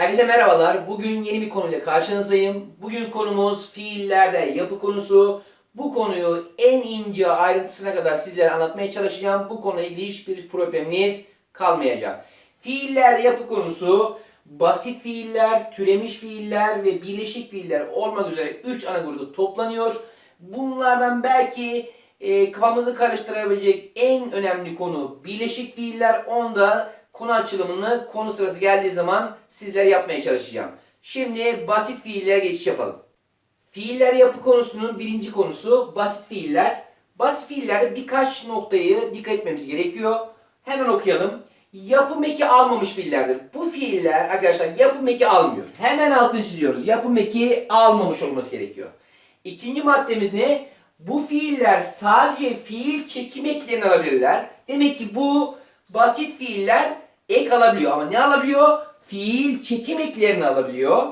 Herkese merhabalar. Bugün yeni bir konuyla karşınızdayım. Bugün konumuz fiillerde yapı konusu. Bu konuyu en ince ayrıntısına kadar sizlere anlatmaya çalışacağım. Bu konuyla ilgili hiçbir probleminiz kalmayacak. Fiillerde yapı konusu basit fiiller, türemiş fiiller ve birleşik fiiller olmak üzere 3 ana grupta toplanıyor. Bunlardan belki e, kafamızı karıştırabilecek en önemli konu birleşik fiiller. Onda konu açılımını konu sırası geldiği zaman sizlere yapmaya çalışacağım. Şimdi basit fiillere geçiş yapalım. Fiiller yapı konusunun birinci konusu basit fiiller. Basit fiillerde birkaç noktayı dikkat etmemiz gerekiyor. Hemen okuyalım. Yapım eki almamış fiillerdir. Bu fiiller arkadaşlar yapım eki almıyor. Hemen altını çiziyoruz. Yapım eki almamış olması gerekiyor. İkinci maddemiz ne? Bu fiiller sadece fiil çekim eklerini alabilirler. Demek ki bu basit fiiller ek alabiliyor. Ama ne alabiliyor? Fiil çekim eklerini alabiliyor.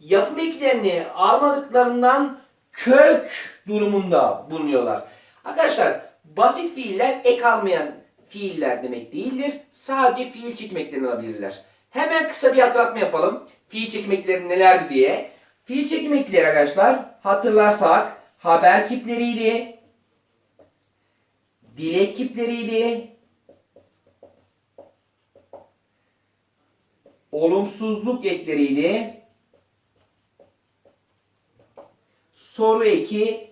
Yapım eklerini almadıklarından kök durumunda bulunuyorlar. Arkadaşlar basit fiiller ek almayan fiiller demek değildir. Sadece fiil çekim eklerini alabilirler. Hemen kısa bir hatırlatma yapalım. Fiil çekim ekleri nelerdi diye. Fiil çekim ekleri arkadaşlar hatırlarsak haber kipleriydi, dilek kipleriydi, olumsuzluk ekleriydi, soru eki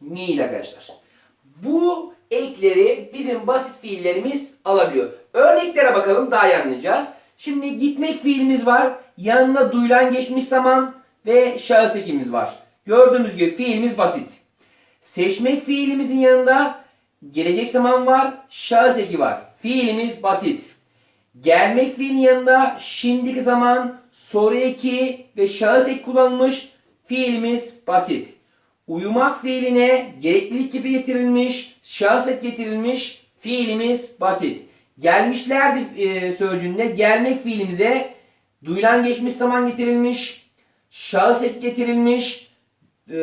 miydi arkadaşlar. Bu ekleri bizim basit fiillerimiz alabiliyor. Örneklere bakalım daha iyi anlayacağız. Şimdi gitmek fiilimiz var. Yanına duyulan geçmiş zaman ve şahıs ekimiz var. Gördüğünüz gibi fiilimiz basit. Seçmek fiilimizin yanında gelecek zaman var, şahıs eki var. Fiilimiz basit. Gelmek fiilinin yanında şimdiki zaman, soru eki ve şahıs eki kullanılmış fiilimiz basit. Uyumak fiiline gereklilik gibi getirilmiş, şahıs eki getirilmiş fiilimiz basit. Gelmişlerdi e, sözcüğünde gelmek fiilimize duyulan geçmiş zaman getirilmiş, şahıs eki getirilmiş, e,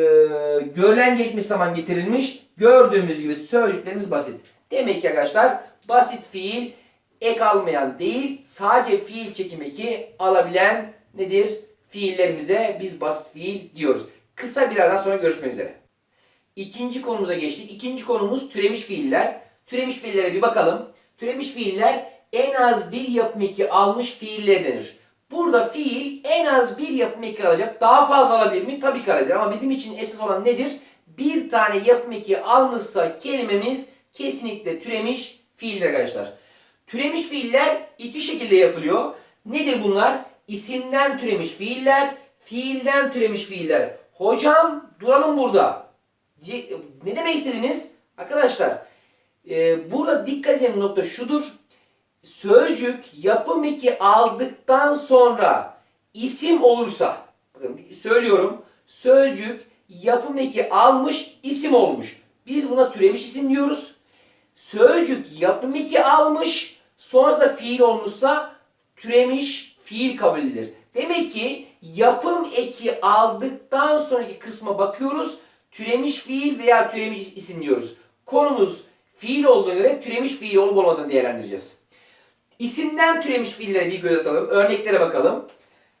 görülen geçmiş zaman getirilmiş. Gördüğümüz gibi sözcüklerimiz basit. Demek ki arkadaşlar basit fiil ek almayan değil sadece fiil çekim eki alabilen nedir? Fiillerimize biz basit fiil diyoruz. Kısa bir aradan sonra görüşmek üzere. İkinci konumuza geçtik. İkinci konumuz türemiş fiiller. Türemiş fiillere bir bakalım. Türemiş fiiller en az bir yapım eki almış fiiller denir. Burada fiil en az bir yapım eki alacak. Daha fazla alabilir mi? Tabii ki alabilir. Ama bizim için esas olan nedir? Bir tane yapım eki almışsa kelimemiz kesinlikle türemiş fiildir arkadaşlar. Türemiş fiiller iki şekilde yapılıyor. Nedir bunlar? İsimden türemiş fiiller, fiilden türemiş fiiller. Hocam duralım burada. Ne demek istediniz? Arkadaşlar e, burada dikkat edeceğim nokta şudur. Sözcük yapım eki aldıktan sonra isim olursa bakın söylüyorum sözcük yapım eki almış isim olmuş. Biz buna türemiş isim diyoruz. Sözcük yapım eki almış sonra da fiil olmuşsa türemiş fiil kabul edilir. Demek ki yapım eki aldıktan sonraki kısma bakıyoruz. Türemiş fiil veya türemiş isim diyoruz. Konumuz fiil olduğuna göre türemiş fiil olup olmadığını değerlendireceğiz. İsimden türemiş fiillere bir göz atalım. Örneklere bakalım.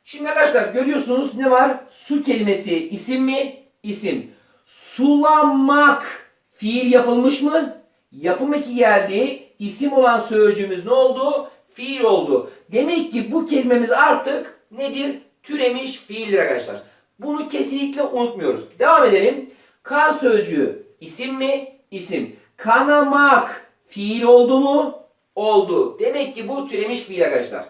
Şimdi arkadaşlar görüyorsunuz ne var? Su kelimesi isim mi? İsim. Sulamak fiil yapılmış mı? Yapım eki geldi. İsim olan sözcüğümüz ne oldu? Fiil oldu. Demek ki bu kelimemiz artık nedir? Türemiş fiildir arkadaşlar. Bunu kesinlikle unutmuyoruz. Devam edelim. Kan sözcüğü isim mi? İsim. Kanamak fiil oldu mu? Oldu. Demek ki bu türemiş fiil arkadaşlar.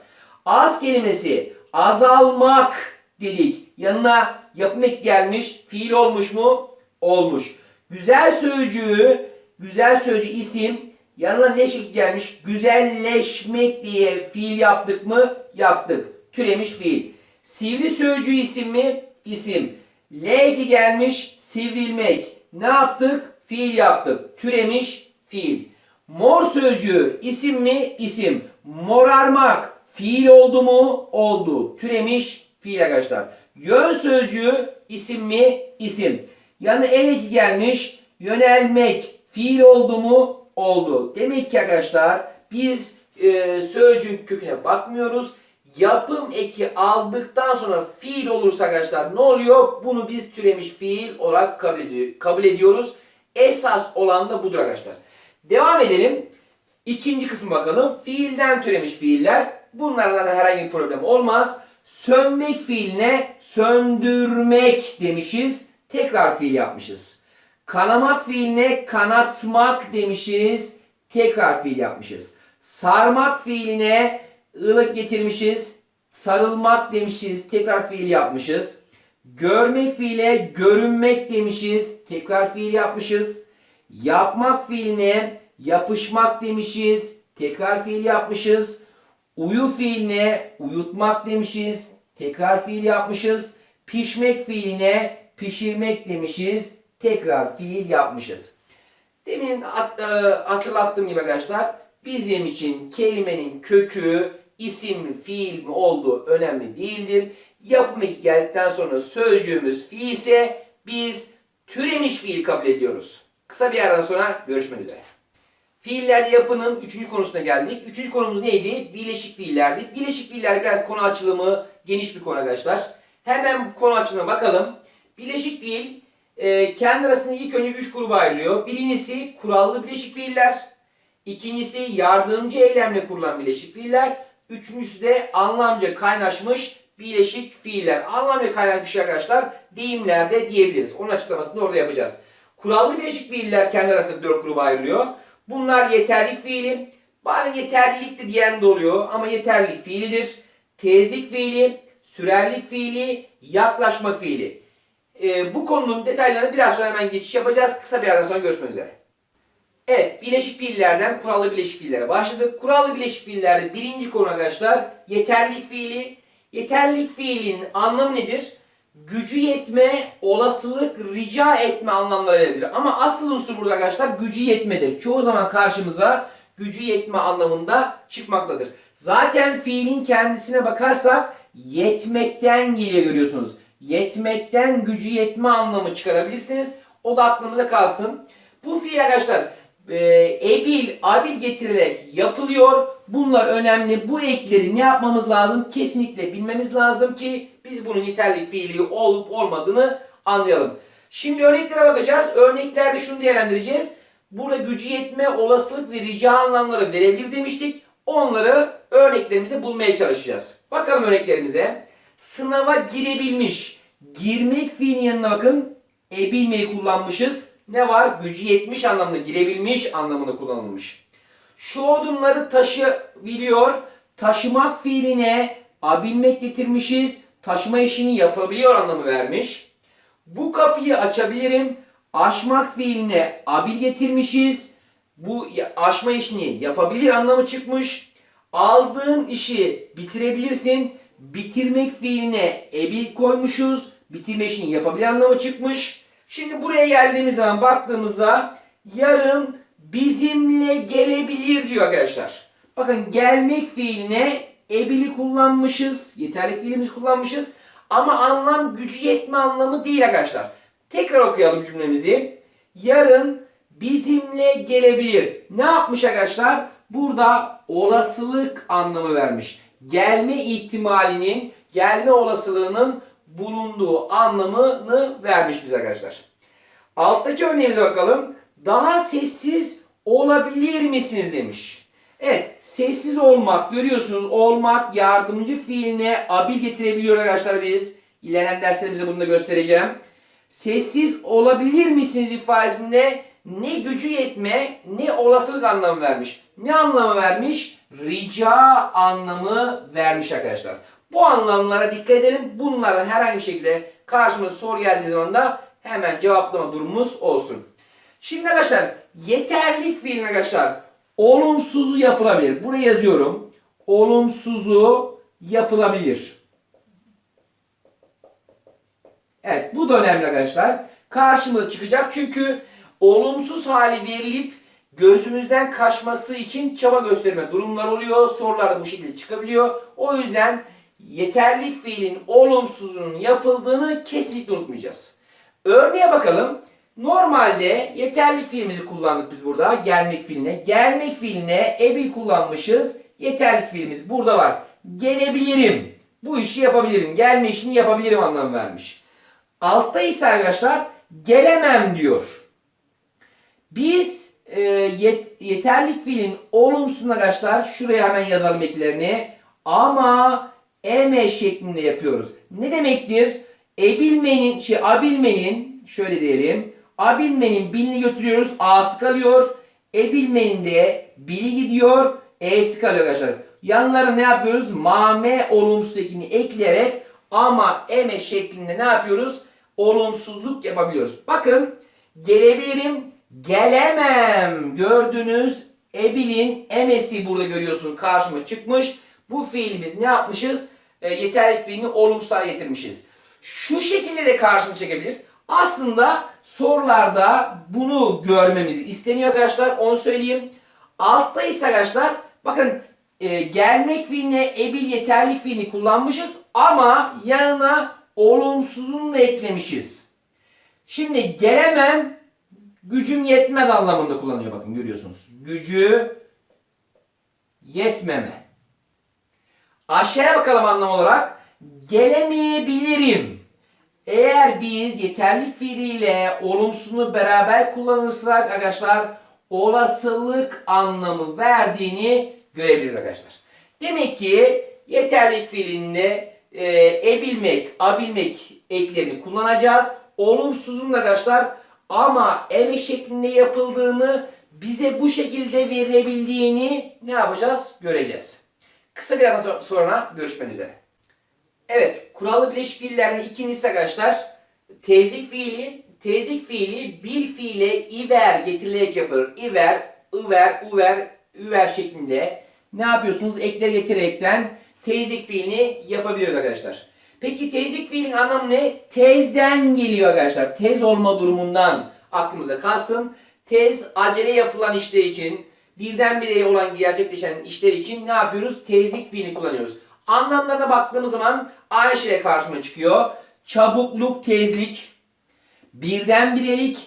Az kelimesi azalmak dedik. Yanına yapım eki gelmiş. Fiil olmuş mu? Olmuş. Güzel sözcüğü, güzel sözcüğü isim. Yanına ne şekil gelmiş? Güzelleşmek diye fiil yaptık mı? Yaptık. Türemiş fiil. Sivri sözcüğü isim mi? İsim. L eki gelmiş sivrilmek. Ne yaptık? Fiil yaptık. Türemiş fiil. Mor sözcüğü isim mi? İsim. Morarmak fiil oldu mu? Oldu. Türemiş fiil arkadaşlar. Yön sözcüğü isim mi? İsim. Yanına el eki gelmiş. Yönelmek fiil oldu mu? Oldu. Demek ki arkadaşlar biz e, sözcüğün köküne bakmıyoruz. yapım eki aldıktan sonra fiil olursa arkadaşlar ne oluyor? Bunu biz türemiş fiil olarak kabul, ediyor, kabul ediyoruz. Esas olan da budur arkadaşlar. Devam edelim. İkinci kısmı bakalım. Fiilden türemiş fiiller. Bunlarda zaten herhangi bir problem olmaz. Sönmek fiiline söndürmek demişiz. Tekrar fiil yapmışız. Kanamak fiiline kanatmak demişiz. Tekrar fiil yapmışız. Sarmak fiiline ılık getirmişiz. Sarılmak demişiz. Tekrar fiil yapmışız. Görmek fiile görünmek demişiz. Tekrar fiil yapmışız. Yapmak fiiline yapışmak demişiz. Tekrar fiil yapmışız. Uyu fiiline uyutmak demişiz. Tekrar fiil yapmışız. Pişmek fiiline pişirmek demişiz. Tekrar fiil yapmışız. Demin at- e, hatırlattığım gibi arkadaşlar bizim için kelimenin kökü isim mi fiil mi olduğu önemli değildir. Yapım geldikten sonra sözcüğümüz fiil ise biz türemiş fiil kabul ediyoruz. Kısa bir aradan sonra görüşmek üzere. Fiiller yapının üçüncü konusuna geldik. Üçüncü konumuz neydi? Bileşik fiillerdi. Bileşik fiiller biraz konu açılımı geniş bir konu arkadaşlar. Hemen bu konu açılımına bakalım. Bileşik fiil e, kendi arasında ilk önce üç gruba ayrılıyor. Birincisi kurallı bileşik fiiller. İkincisi yardımcı eylemle kurulan bileşik fiiller. Üçüncüsü de anlamca kaynaşmış bileşik fiiller. Anlamca kaynaşmış arkadaşlar deyimlerde diyebiliriz. Onun açıklamasını orada yapacağız. Kurallı bileşik fiiller kendi arasında dört gruba ayrılıyor. Bunlar yeterlik fiili. Bazen yeterlilik de diyen de oluyor ama yeterlilik fiilidir. Tezlik fiili, sürerlik fiili, yaklaşma fiili. Ee, bu konunun detaylarına biraz sonra hemen geçiş yapacağız. Kısa bir aradan sonra görüşmek üzere. Evet, bileşik fiillerden kurallı bileşik fiillere başladık. Kurallı bileşik fiillerde birinci konu arkadaşlar yeterlilik fiili. Yeterlilik fiilinin anlamı nedir? Gücü yetme, olasılık, rica etme anlamları verebilir. Ama asıl unsur burada arkadaşlar gücü yetmedir. Çoğu zaman karşımıza gücü yetme anlamında çıkmaktadır. Zaten fiilin kendisine bakarsak yetmekten geliyor görüyorsunuz. Yetmekten gücü yetme anlamı çıkarabilirsiniz. O da aklımıza kalsın. Bu fiil arkadaşlar e, ebil, abil getirilerek yapılıyor. Bunlar önemli. Bu ekleri ne yapmamız lazım? Kesinlikle bilmemiz lazım ki biz bunun yeterli fiili olup olmadığını anlayalım. Şimdi örneklere bakacağız. Örneklerde şunu değerlendireceğiz. Burada gücü yetme, olasılık ve rica anlamları verebilir demiştik. Onları örneklerimize bulmaya çalışacağız. Bakalım örneklerimize. Sınava girebilmiş. Girmek fiilinin yanına bakın. Ebilmeyi kullanmışız. Ne var? Gücü yetmiş anlamında girebilmiş anlamında kullanılmış. Şu odunları taşıyabiliyor. Taşımak fiiline abilmek getirmişiz. Taşıma işini yapabiliyor anlamı vermiş. Bu kapıyı açabilirim. Aşmak fiiline abil getirmişiz. Bu aşma işini yapabilir anlamı çıkmış. Aldığın işi bitirebilirsin. Bitirmek fiiline ebil koymuşuz. Bitirme işini yapabilir anlamı çıkmış. Şimdi buraya geldiğimiz zaman baktığımızda yarın bizimle gelebilir diyor arkadaşlar. Bakın gelmek fiiline ebili kullanmışız. Yeterli fiilimizi kullanmışız. Ama anlam gücü yetme anlamı değil arkadaşlar. Tekrar okuyalım cümlemizi. Yarın bizimle gelebilir. Ne yapmış arkadaşlar? Burada olasılık anlamı vermiş. Gelme ihtimalinin, gelme olasılığının bulunduğu anlamını vermiş bize arkadaşlar. Alttaki örneğimize bakalım. Daha sessiz olabilir misiniz demiş. Evet, sessiz olmak görüyorsunuz. Olmak yardımcı fiiline abil getirebiliyor arkadaşlar biz. İlerleyen derslerimizde bunu da göstereceğim. Sessiz olabilir misiniz ifadesinde ne gücü yetme ne olasılık anlamı vermiş. Ne anlamı vermiş? Rica anlamı vermiş arkadaşlar. Bu anlamlara dikkat edelim. Bunlardan herhangi bir şekilde karşımıza soru geldiği zaman da hemen cevaplama durumumuz olsun. Şimdi arkadaşlar yeterlik fiilin arkadaşlar olumsuzu yapılabilir. Buraya yazıyorum. Olumsuzu yapılabilir. Evet bu da önemli arkadaşlar. Karşımıza çıkacak çünkü olumsuz hali verilip gözümüzden kaçması için çaba gösterme durumlar oluyor. Sorular da bu şekilde çıkabiliyor. O yüzden yeterli fiilin olumsuzunun yapıldığını kesinlikle unutmayacağız. Örneğe bakalım. Normalde yeterlik fiilimizi kullandık biz burada. Gelmek fiiline. Gelmek fiiline ebil kullanmışız. Yeterlik fiilimiz burada var. gelebilirim. Bu işi yapabilirim. Gelme işini yapabilirim anlamı vermiş. Altta ise arkadaşlar gelemem diyor. Biz e, yet- yeterlik fiilin olumsuzuna arkadaşlar şuraya hemen yazalım eklerini. Ama eme şeklinde yapıyoruz. Ne demektir? Ebilmenin, şey abilmenin şöyle diyelim. Abilmenin bilini götürüyoruz. A'sı kalıyor. Ebilmenin de bili gidiyor. E'si kalıyor arkadaşlar. Yanlara ne yapıyoruz? Mame olumsuz ekini ekleyerek ama eme şeklinde ne yapıyoruz? Olumsuzluk yapabiliyoruz. Bakın gelebilirim, gelemem. Gördünüz ebilin emesi burada görüyorsun karşıma çıkmış. Bu fiili biz ne yapmışız? E, yeterlik fiilini olumsuz hale getirmişiz. Şu şekilde de karşıma çekebilir. Aslında sorularda bunu görmemiz isteniyor arkadaşlar. Onu söyleyeyim. Altta ise arkadaşlar bakın e, gelmek fiiline ebil yeterlik fiilini kullanmışız ama yanına olumsuzunu da eklemişiz. Şimdi gelemem gücüm yetmez anlamında kullanıyor bakın görüyorsunuz. Gücü yetmeme. Aşağıya bakalım anlam olarak. Gelemeyebilirim. Eğer biz yeterlik fiiliyle olumsuzunu beraber kullanırsak arkadaşlar olasılık anlamı verdiğini görebiliriz arkadaşlar. Demek ki yeterlik fiilinde e, ebilmek, abilmek eklerini kullanacağız. Olumsuzun da arkadaşlar ama eme şeklinde yapıldığını bize bu şekilde verilebildiğini ne yapacağız? Göreceğiz. Kısa bir ara sonra görüşmek üzere. Evet, kurallı bileşik fiillerden ikincisi arkadaşlar tezlik fiili. Tezlik fiili bir fiile iver getirilerek yapılır. İver, ıver, uver, üver şeklinde ne yapıyorsunuz? Ekler getirerekten tezlik fiilini yapabiliyoruz arkadaşlar. Peki tezlik fiilin anlamı ne? Tezden geliyor arkadaşlar. Tez olma durumundan aklımıza kalsın. Tez acele yapılan işler için, birdenbire olan gerçekleşen işler için ne yapıyoruz? Tezlik fiilini kullanıyoruz. Anlamlarına baktığımız zaman aynı şey karşıma çıkıyor. Çabukluk, tezlik, birdenbirelik,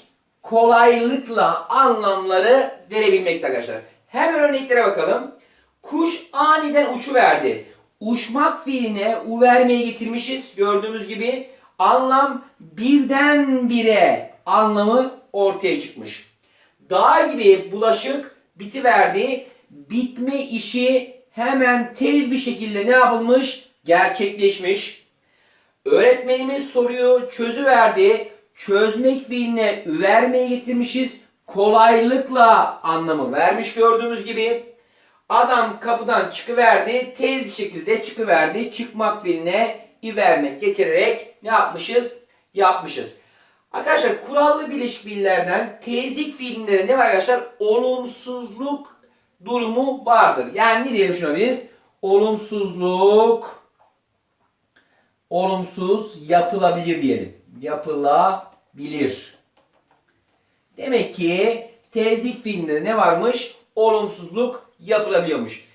kolaylıkla anlamları verebilmekte arkadaşlar. Hemen örneklere bakalım. Kuş aniden uçuverdi. Uçmak fiiline u vermeye getirmişiz. Gördüğümüz gibi anlam birdenbire anlamı ortaya çıkmış. Dağ gibi bulaşık bitiverdi. Bitme işi hemen tez bir şekilde ne yapılmış? Gerçekleşmiş. Öğretmenimiz soruyu çözüverdi. Çözmek fiiline ü vermeye getirmişiz. Kolaylıkla anlamı vermiş gördüğünüz gibi. Adam kapıdan çıkıverdi. Tez bir şekilde çıkıverdi. Çıkmak fiiline i vermek getirerek ne yapmışız? Yapmışız. Arkadaşlar kurallı bileşik fiillerden tezlik fiilinde de ne var arkadaşlar? Olumsuzluk durumu vardır. Yani ne diyelim şuna biz? Olumsuzluk olumsuz yapılabilir diyelim. Yapılabilir. Demek ki tezlik fiilinde ne varmış? Olumsuzluk yapılabiliyormuş.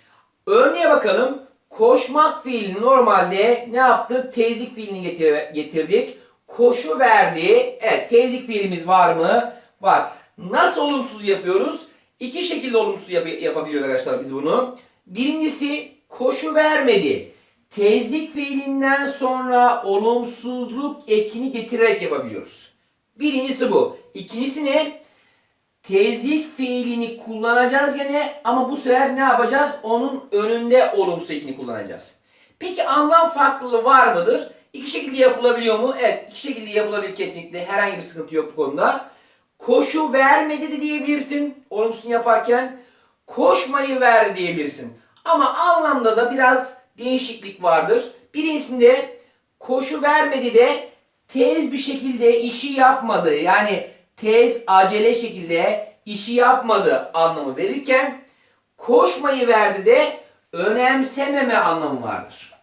Örneğe bakalım. Koşmak fiilini normalde ne yaptık? Tezlik fiilini getir- getirdik. Koşu verdi. Evet tezlik fiilimiz var mı? Var. Nasıl olumsuz yapıyoruz? İki şekilde olumsuz yap- yapabiliyoruz arkadaşlar biz bunu. Birincisi koşu vermedi. Tezlik fiilinden sonra olumsuzluk ekini getirerek yapabiliyoruz. Birincisi bu. İkincisi ne? Tezlik fiilini kullanacağız gene ama bu sefer ne yapacağız? Onun önünde olumsuz ekini kullanacağız. Peki anlam farklılığı var mıdır? İki şekilde yapılabiliyor mu? Evet iki şekilde yapılabilir kesinlikle. Herhangi bir sıkıntı yok bu konuda. Koşu vermedi de diyebilirsin olumsuz yaparken. Koşmayı verdi diyebilirsin. Ama anlamda da biraz değişiklik vardır. Birincisinde koşu vermedi de tez bir şekilde işi yapmadı. Yani tez acele şekilde işi yapmadı anlamı verirken koşmayı verdi de önemsememe anlamı vardır.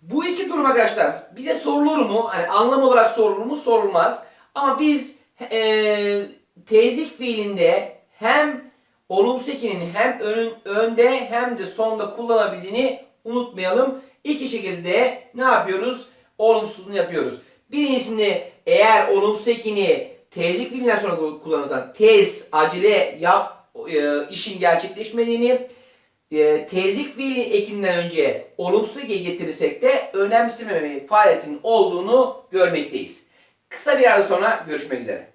Bu iki durum arkadaşlar bize sorulur mu? Hani anlam olarak sorulur mu? Sorulmaz. Ama biz eee tezlik fiilinde hem olumsuz ekinin hem önün, önde hem de sonda kullanabildiğini unutmayalım. İki şekilde ne yapıyoruz? Olumsuzunu yapıyoruz. Birincisinde eğer olumsuz ekini tezlik fiilinden sonra kullanırsan tez, acele yap, e, işin gerçekleşmediğini e, tezlik fiili ekinden önce olumsuz eki getirirsek de önemsememe faaliyetinin olduğunu görmekteyiz. Kısa bir ara sonra görüşmek üzere.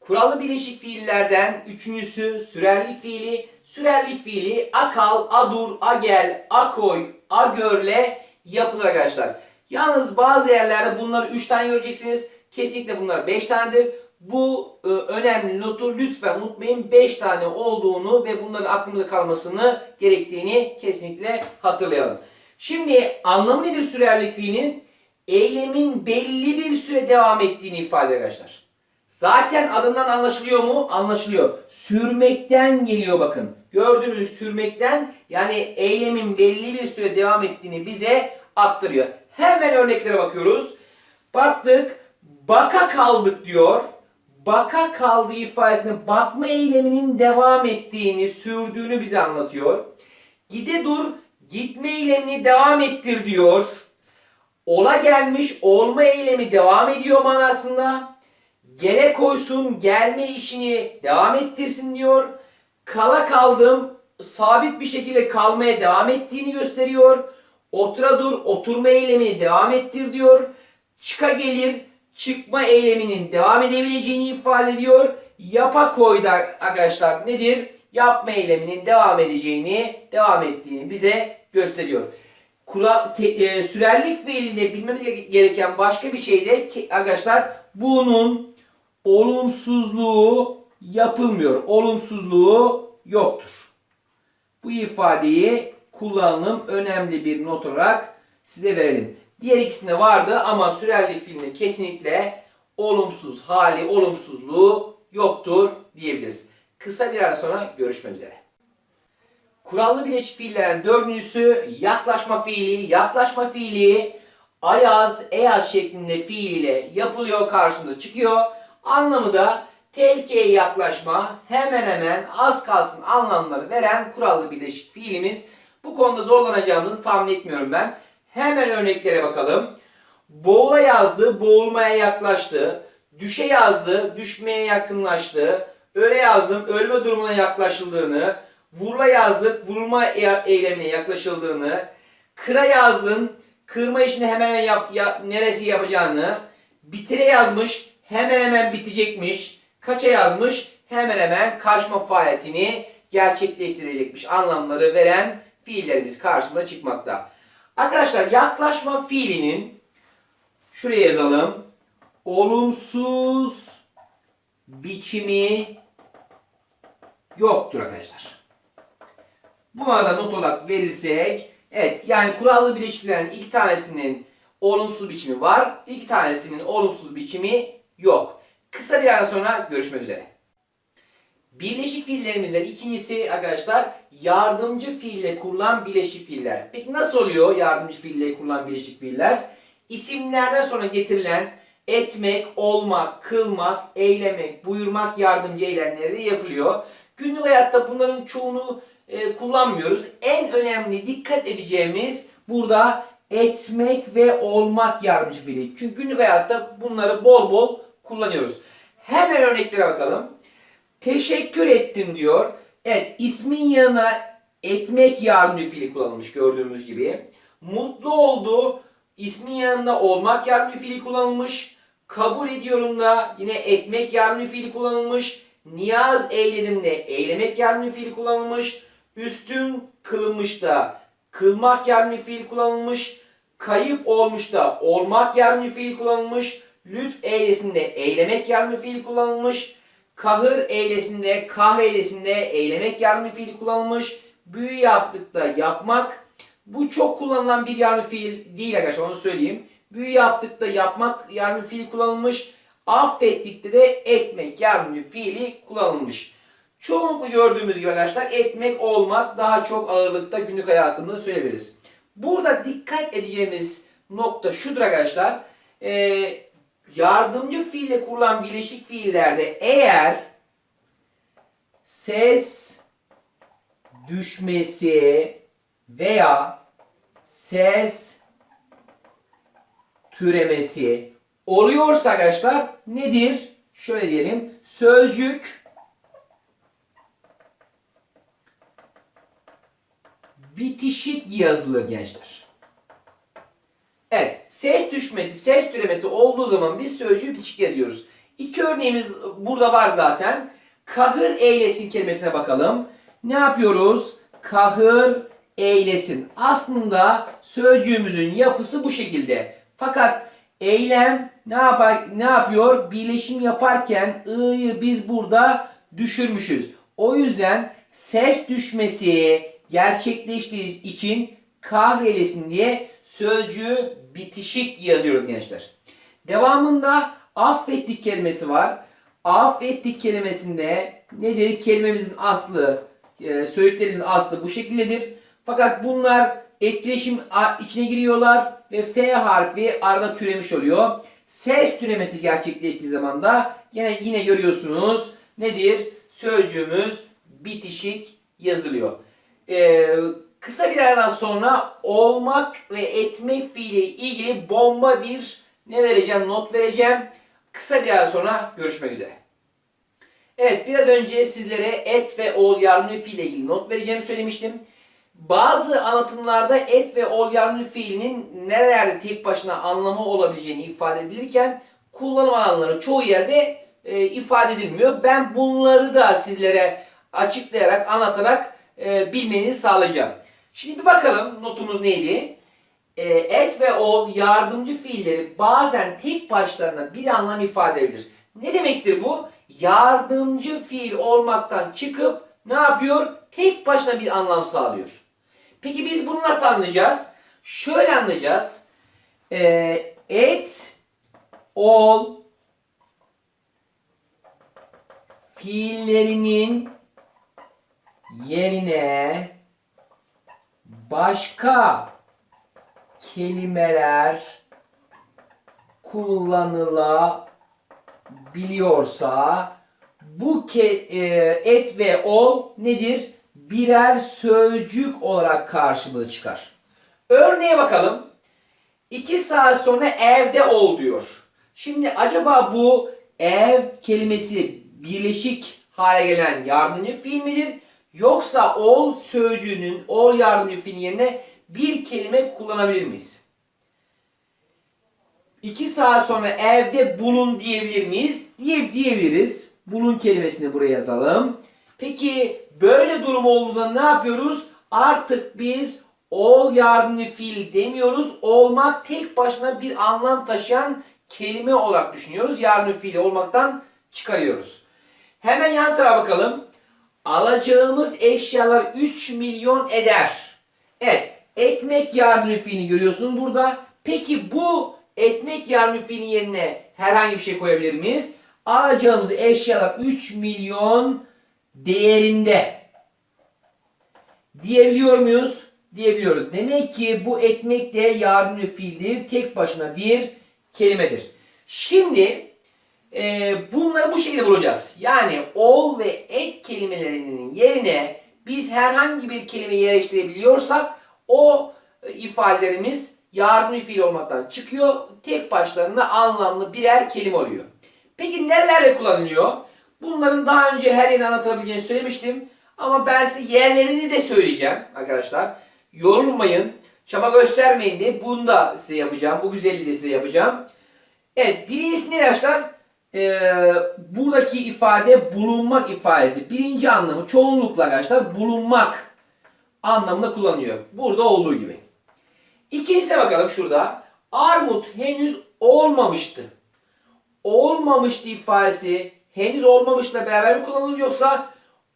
Kurallı bileşik fiillerden üçüncüsü sürerlik fiili. Sürerlik fiili akal, adur, agel, akoy, agörle yapılır arkadaşlar. Yalnız bazı yerlerde bunları 3 tane göreceksiniz. Kesinlikle bunlar 5 tanedir. Bu e, önemli notu lütfen unutmayın 5 tane olduğunu ve bunların aklımızda kalmasını gerektiğini kesinlikle hatırlayalım. Şimdi anlamı nedir sürerlik fiilinin? Eylemin belli bir süre devam ettiğini ifade arkadaşlar. Zaten adından anlaşılıyor mu? Anlaşılıyor. Sürmekten geliyor bakın. Gördüğünüz sürmekten yani eylemin belli bir süre devam ettiğini bize aktarıyor. Hemen örneklere bakıyoruz. Baktık, baka kaldık diyor. Baka kaldığı ifadesinde bakma eyleminin devam ettiğini, sürdüğünü bize anlatıyor. Gide dur, gitme eylemini devam ettir diyor. Ola gelmiş, olma eylemi devam ediyor manasında. Gele koysun, gelme işini devam ettirsin diyor. Kala kaldım, sabit bir şekilde kalmaya devam ettiğini gösteriyor. Otura dur, oturma eylemini devam ettir diyor. Çıka gelir, çıkma eyleminin devam edebileceğini ifade ediyor. Yapa koy da arkadaşlar nedir? Yapma eyleminin devam edeceğini, devam ettiğini bize gösteriyor. Kura, te, e, sürerlik fiilinde bilmemiz gereken başka bir şey de ki, arkadaşlar bunun olumsuzluğu yapılmıyor. Olumsuzluğu yoktur. Bu ifadeyi kullanım önemli bir not olarak size verelim. Diğer ikisinde vardı ama sürerlik fiilinde kesinlikle olumsuz hali, olumsuzluğu yoktur diyebiliriz. Kısa bir ara sonra görüşmek üzere. Kurallı bileşik fiillerin dördüncüsü yaklaşma fiili. Yaklaşma fiili ayaz, eyaz şeklinde fiil ile yapılıyor, karşımıza çıkıyor. Anlamı da tehlikeye yaklaşma, hemen hemen az kalsın anlamları veren kurallı bileşik fiilimiz. Bu konuda zorlanacağımızı tahmin etmiyorum ben. Hemen örneklere bakalım. Boğula yazdı, boğulmaya yaklaştı. Düşe yazdı, düşmeye yakınlaştı. Öle yazdım, ölme durumuna yaklaşıldığını. Vurla yazdık, vurma e- eylemine yaklaşıldığını. Kıra yazdın, kırma işini hemen yap, ya- neresi yapacağını. Bitire yazmış, hemen hemen bitecekmiş. Kaça yazmış, hemen hemen karşıma faaliyetini gerçekleştirecekmiş anlamları veren fiillerimiz karşımıza çıkmakta. Arkadaşlar yaklaşma fiilinin şuraya yazalım. Olumsuz biçimi yoktur arkadaşlar. Buna da not olarak verirsek evet yani kurallı bileşiklerin iki tanesinin olumsuz biçimi var. iki tanesinin olumsuz biçimi yok. Kısa bir ara sonra görüşmek üzere. Birleşik fiillerimizden ikincisi arkadaşlar yardımcı fiille kurulan bileşik fiiller. Peki nasıl oluyor yardımcı fiille kurulan bileşik fiiller? İsimlerden sonra getirilen etmek, olmak, kılmak, eylemek, buyurmak yardımcı eylemleri yapılıyor. Günlük hayatta bunların çoğunu e, kullanmıyoruz. En önemli dikkat edeceğimiz burada etmek ve olmak yardımcı fiili. Çünkü günlük hayatta bunları bol bol kullanıyoruz. Hemen örneklere bakalım. Teşekkür ettim diyor. Evet ismin yanına etmek yardımcı fiili kullanılmış gördüğümüz gibi. Mutlu oldu. ismin yanında olmak yardımcı fiili kullanılmış. Kabul ediyorum da yine etmek yardımcı fiili kullanılmış. Niyaz eyledim de eylemek yardımcı fiili kullanılmış. Üstün kılınmış da kılmak yardımcı fiil kullanılmış. Kayıp olmuş da olmak yardımcı fiil kullanılmış. Lütf eylesinde eylemek yardımcı fiil kullanılmış. Kahır eylesinde, kahr eylesinde eylemek yardımcı fiili kullanılmış. Büyü yaptık da yapmak. Bu çok kullanılan bir yardımcı fiil değil arkadaşlar onu söyleyeyim. Büyü yaptık da yapmak yardımcı fiili kullanılmış. Affettik de etmek yardımcı fiili kullanılmış. Çoğunlukla gördüğümüz gibi arkadaşlar etmek, olmak daha çok ağırlıkta günlük hayatımızda söyleyebiliriz. Burada dikkat edeceğimiz nokta şudur arkadaşlar. Ee, yardımcı fiille kurulan bileşik fiillerde eğer ses düşmesi veya ses türemesi oluyorsa arkadaşlar nedir? Şöyle diyelim. Sözcük bitişik yazılır gençler. Evet, ses düşmesi, ses türemesi olduğu zaman biz sözcüğü bitişik diyoruz. İki örneğimiz burada var zaten. Kahır eylesin kelimesine bakalım. Ne yapıyoruz? Kahır eylesin. Aslında sözcüğümüzün yapısı bu şekilde. Fakat eylem ne yapar ne yapıyor? Birleşim yaparken ı'yı biz burada düşürmüşüz. O yüzden ses düşmesi gerçekleştiği için kahreylesin diye sözcüğü bitişik yazıyoruz gençler. Devamında affettik kelimesi var. Affettik kelimesinde nedir? Kelimemizin aslı, e, söğütlerinizin aslı bu şekildedir. Fakat bunlar etkileşim içine giriyorlar ve F harfi arada türemiş oluyor. Ses türemesi gerçekleştiği zaman da yine yine görüyorsunuz nedir? Sözcüğümüz bitişik yazılıyor. Ee, kısa bir aradan sonra olmak ve etmek fiili ilgili bomba bir ne vereceğim not vereceğim. Kısa bir ara sonra görüşmek üzere. Evet biraz önce sizlere et ve ol yardımcı fiille ilgili not vereceğimi söylemiştim. Bazı anlatımlarda et ve ol yardımcı fiilinin nerelerde tek başına anlamı olabileceğini ifade edilirken kullanım alanları çoğu yerde e, ifade edilmiyor. Ben bunları da sizlere açıklayarak, anlatarak e, bilmenizi sağlayacağım. Şimdi bir bakalım notumuz neydi? E, et ve ol yardımcı fiilleri bazen tek başlarına bir anlam ifade edilir. Ne demektir bu? Yardımcı fiil olmaktan çıkıp ne yapıyor? Tek başına bir anlam sağlıyor. Peki biz bunu nasıl anlayacağız? Şöyle anlayacağız. E, et, ol fiillerinin yerine başka kelimeler kullanılabiliyorsa bu ke e, et ve ol nedir? Birer sözcük olarak karşımıza çıkar. Örneğe bakalım. İki saat sonra evde ol diyor. Şimdi acaba bu ev kelimesi birleşik hale gelen yardımcı fiil midir? Yoksa ol sözcüğünün ol yardımcı fiil yerine bir kelime kullanabilir miyiz? İki saat sonra evde bulun diyebilir miyiz? Diye, diyebiliriz. Bulun kelimesini buraya yazalım. Peki böyle durum olduğunda ne yapıyoruz? Artık biz ol yardımcı fiil demiyoruz. Olmak tek başına bir anlam taşıyan kelime olarak düşünüyoruz. Yardımcı fiil olmaktan çıkarıyoruz. Hemen yan tarafa bakalım. Alacağımız eşyalar 3 milyon eder. Evet, ekmek yardımcı fiilini görüyorsunuz burada. Peki bu ekmek yardımcı fiilinin yerine herhangi bir şey koyabilir miyiz? Alacağımız eşyalar 3 milyon değerinde. Diyebiliyor muyuz? Diyebiliyoruz. Demek ki bu ekmek de yardımcı fiildir. Tek başına bir kelimedir. Şimdi e, bunları bu şekilde bulacağız. Yani ol ve et kelimelerinin yerine biz herhangi bir kelime yerleştirebiliyorsak o e, ifadelerimiz yardımcı fiil olmaktan çıkıyor. Tek başlarına anlamlı birer kelime oluyor. Peki nerelerle kullanılıyor? Bunların daha önce her yerini anlatabileceğini söylemiştim. Ama ben size yerlerini de söyleyeceğim arkadaşlar. Yorulmayın, çaba göstermeyin diye bunu da size yapacağım. Bu güzelliği de size yapacağım. Evet birincisi ne arkadaşlar? Ee, buradaki ifade bulunmak ifadesi. Birinci anlamı çoğunlukla arkadaşlar bulunmak anlamında kullanılıyor. Burada olduğu gibi. İkincisine bakalım şurada. Armut henüz olmamıştı. Olmamıştı ifadesi henüz olmamışla beraber mi kullanılır yoksa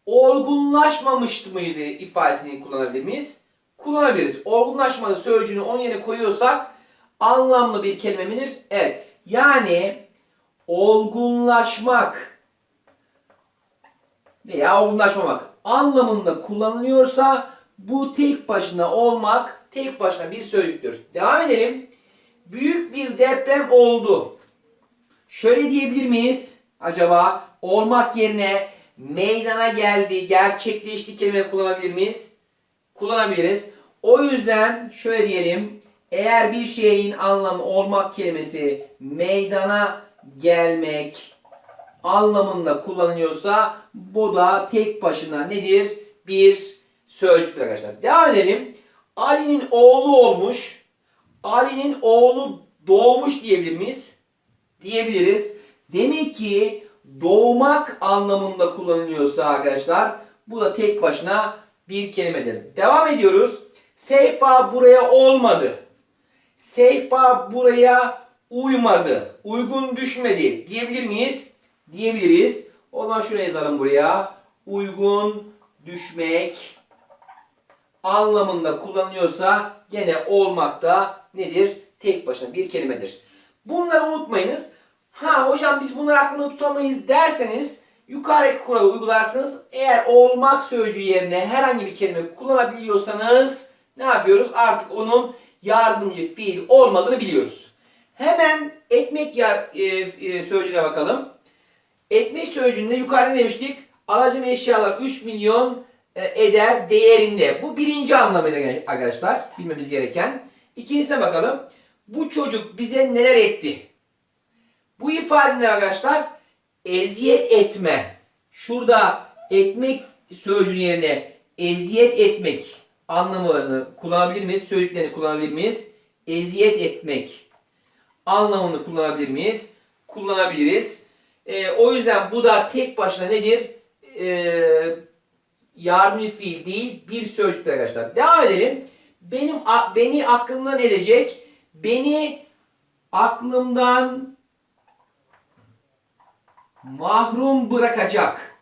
olgunlaşmamıştı mıydı ifadesini kullanabilir miyiz? Kullanabiliriz. Olgunlaşmadı sözcüğünü onun yerine koyuyorsak anlamlı bir kelime midir? Evet. Yani olgunlaşmak veya olgunlaşmamak anlamında kullanılıyorsa bu tek başına olmak tek başına bir sözcüktür. Devam edelim. Büyük bir deprem oldu. Şöyle diyebilir miyiz? Acaba olmak yerine meydana geldi, gerçekleşti kelime kullanabilir miyiz? Kullanabiliriz. O yüzden şöyle diyelim. Eğer bir şeyin anlamı olmak kelimesi meydana gelmek anlamında kullanılıyorsa bu da tek başına nedir? Bir sözcüktür arkadaşlar. Devam edelim. Ali'nin oğlu olmuş. Ali'nin oğlu doğmuş diyebilir miyiz? Diyebiliriz. Demek ki doğmak anlamında kullanılıyorsa arkadaşlar bu da tek başına bir kelimedir. Devam ediyoruz. Sehpa buraya olmadı. Sehpa buraya uymadı. Uygun düşmedi. Diyebilir miyiz? Diyebiliriz. O zaman şunu yazalım buraya. Uygun düşmek anlamında kullanılıyorsa gene olmakta nedir? Tek başına bir kelimedir. Bunları unutmayınız. Ha hocam biz bunları aklında tutamayız derseniz yukarıdaki kuralı uygularsınız. Eğer olmak sözcüğü yerine herhangi bir kelime kullanabiliyorsanız ne yapıyoruz? Artık onun yardımcı fiil olmadığını biliyoruz. Hemen ekmek yar, e, e, sözcüğüne bakalım. Ekmek sözcüğünde yukarıda demiştik? Alacağım eşyalar 3 milyon e, eder değerinde. Bu birinci anlamıyla arkadaşlar bilmemiz gereken. İkincisine bakalım. Bu çocuk bize neler etti? Bu ifadeler arkadaşlar eziyet etme. Şurada etmek sözcüğün yerine eziyet etmek anlamını kullanabilir miyiz? Sözcüklerini kullanabilir miyiz? Eziyet etmek anlamını kullanabilir miyiz? Kullanabiliriz. Ee, o yüzden bu da tek başına nedir? Ee, yardımcı fiil değil bir sözcüktür arkadaşlar. Devam edelim. Benim beni aklımdan edecek. Beni aklımdan mahrum bırakacak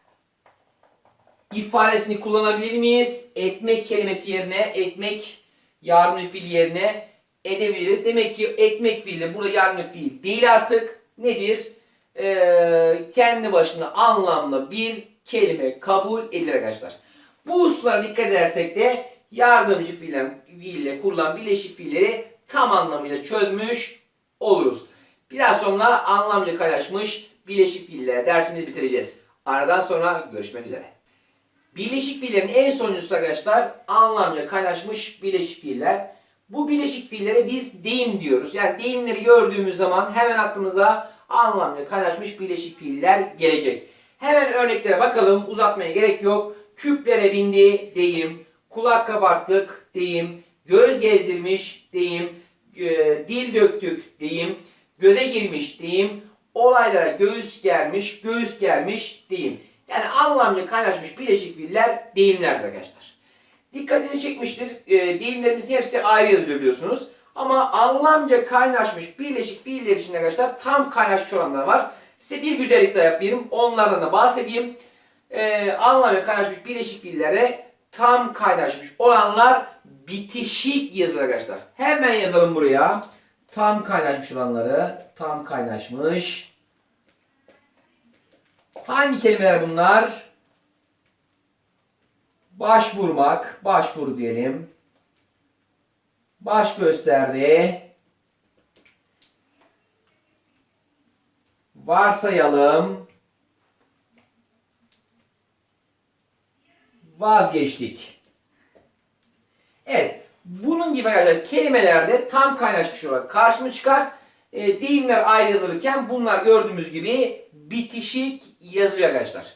ifadesini kullanabilir miyiz? Etmek kelimesi yerine etmek yardımcı fiil yerine edebiliriz. Demek ki etmek fiili burada yardımcı fiil değil artık. Nedir? Ee, kendi başına anlamlı bir kelime kabul edilir arkadaşlar. Bu hususlara dikkat edersek de yardımcı fiille, fiille kurulan bileşik fiilleri tam anlamıyla çözmüş oluruz. Biraz sonra anlamca kaynaşmış bileşik fiiller dersimizi bitireceğiz. Aradan sonra görüşmek üzere. Birleşik fiillerin en sonuncusu arkadaşlar anlamca kaynaşmış birleşik fiiller. Bu birleşik fiillere biz deyim diyoruz. Yani deyimleri gördüğümüz zaman hemen aklımıza anlamca kaynaşmış birleşik fiiller gelecek. Hemen örneklere bakalım. Uzatmaya gerek yok. Küplere bindi deyim. Kulak kabarttık deyim. Göz gezdirmiş deyim. e, Dil döktük deyim. Göze girmiş deyim. Olaylara göğüs germiş, göğüs germiş deyim. Yani anlamlı kaynaşmış bileşik fiiller deyimlerdir arkadaşlar. Dikkatini çekmiştir. E, deyimlerimizin hepsi ayrı yazılıyor biliyorsunuz. Ama anlamca kaynaşmış birleşik fiiller için arkadaşlar tam kaynaşmış olanlar var. Size bir güzellik daha yapayım. Onlardan da bahsedeyim. E, anlamca kaynaşmış birleşik fiillere tam kaynaşmış olanlar bitişik yazılır arkadaşlar. Hemen yazalım buraya. Tam kaynaşmış olanları. Tam kaynaşmış. Hangi kelimeler bunlar? Başvurmak, başvur diyelim. Baş gösterdi. Varsayalım. Vazgeçtik. Evet. Bunun gibi arkadaşlar kelimelerde tam kaynaşmış olarak karşıma çıkar. E, deyimler ayrılırken bunlar gördüğümüz gibi bitişik yazılıyor arkadaşlar.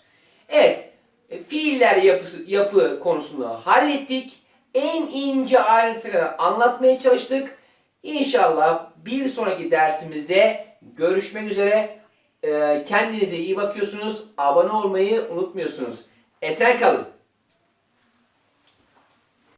Evet. E, Fiiller yapısı, yapı konusunu hallettik. En ince ayrıntısına kadar anlatmaya çalıştık. İnşallah bir sonraki dersimizde görüşmek üzere. E, Kendinize iyi bakıyorsunuz. Abone olmayı unutmuyorsunuz. Esen kalın.